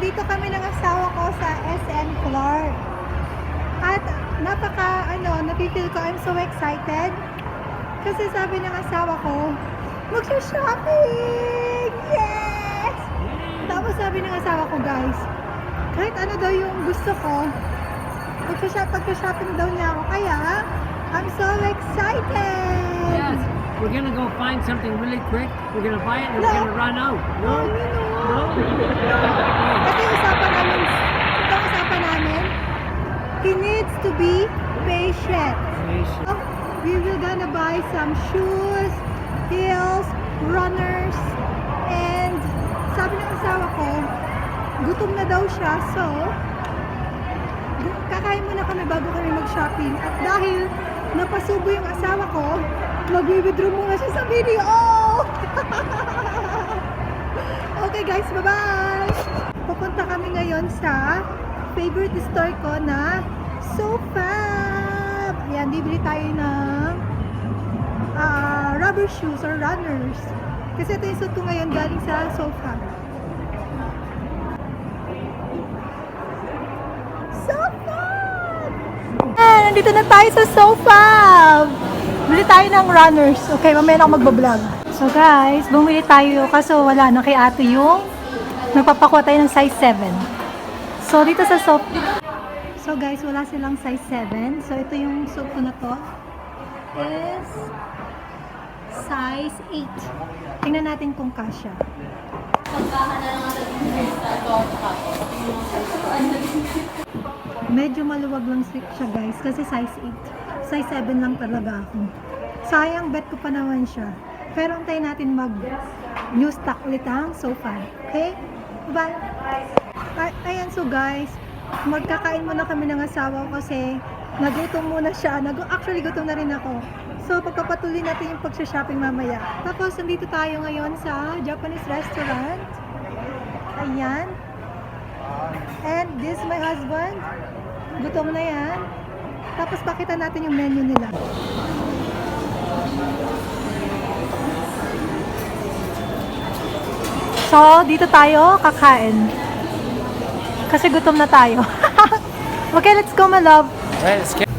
nandito kami ng asawa ko sa SN Clark. At napaka, ano, napipil ko, I'm so excited. Kasi sabi ng asawa ko, magsha-shopping! Yes! Tapos sabi ng asawa ko, guys, kahit ano daw yung gusto ko, pagka-shopping daw niya ako. Kaya, I'm so excited! Yes, we're gonna go find something really quick. We're gonna buy it and No. we're gonna run out. No, No? no, yung usapan namin. Ito yung usapan namin. He needs to be patient. Patient. Oh, we will gonna buy some shoes, heels, runners, and sabi ng asawa ko, gutom na daw siya, so kakain muna kami bago kami mag-shopping. At dahil napasubo yung asawa ko, mag-withdraw muna siya sa video. okay guys, bye-bye! Pupunta kami ngayon sa favorite store ko na Sofa. Ayan, bibili tayo ng ah, rubber shoes or runners. Kasi ito yung suot ko ngayon galing sa Sofa. Sofa! Ah, nandito na tayo sa Sofa! Bili tayo ng runners. Okay, mamaya na ako magbablog. So guys, bumili tayo kaso wala na kay ate yung nagpapakuha tayo ng size 7. So dito sa Sofa, So guys, wala silang size 7. So ito yung suit ko na to. Is size 8. Tingnan natin kung kasya. Medyo maluwag lang si- siya guys kasi size 8. Size 7 lang talaga ako. Sayang bet ko pa naman siya. Pero antayin natin mag new stock ulit ang sofa. Okay? Bye! Ay, ayan so guys, magkakain muna kami ng asawa ko kasi nagutom muna siya. Nag actually gutom na rin ako. So pagpapatuloy natin yung pagsha-shopping mamaya. Tapos nandito tayo ngayon sa Japanese restaurant. Ayan. And this is my husband. Gutom na yan. Tapos pakita natin yung menu nila. So, dito tayo kakain. Kasi gutom na tayo. okay, let's go, my love. Right, let's get.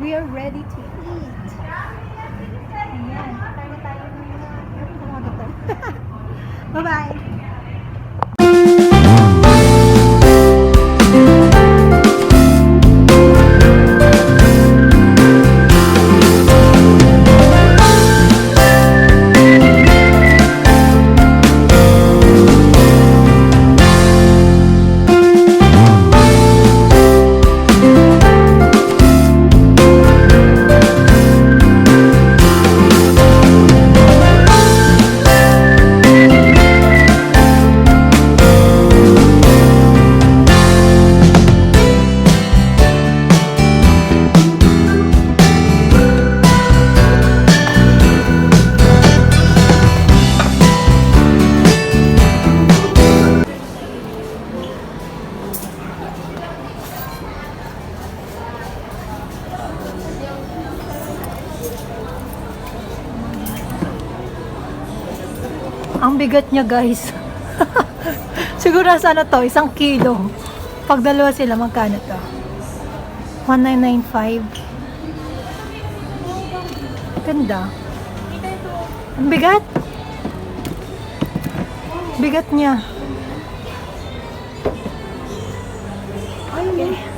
We are ready to eat. Ayan. Bye-bye! Ang bigat niya guys. Siguro sa ano to, isang kilo. Pag dalawa sila, magkano to? 1995. Ganda. Ang bigat. Bigat niya. Okay.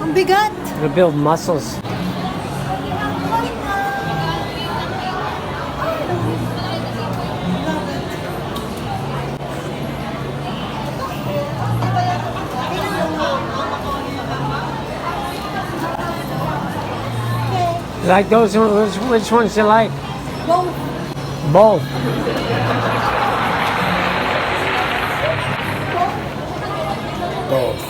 Ang bigat. To build muscles. Like those, which, which ones you like? Both. Both. Both.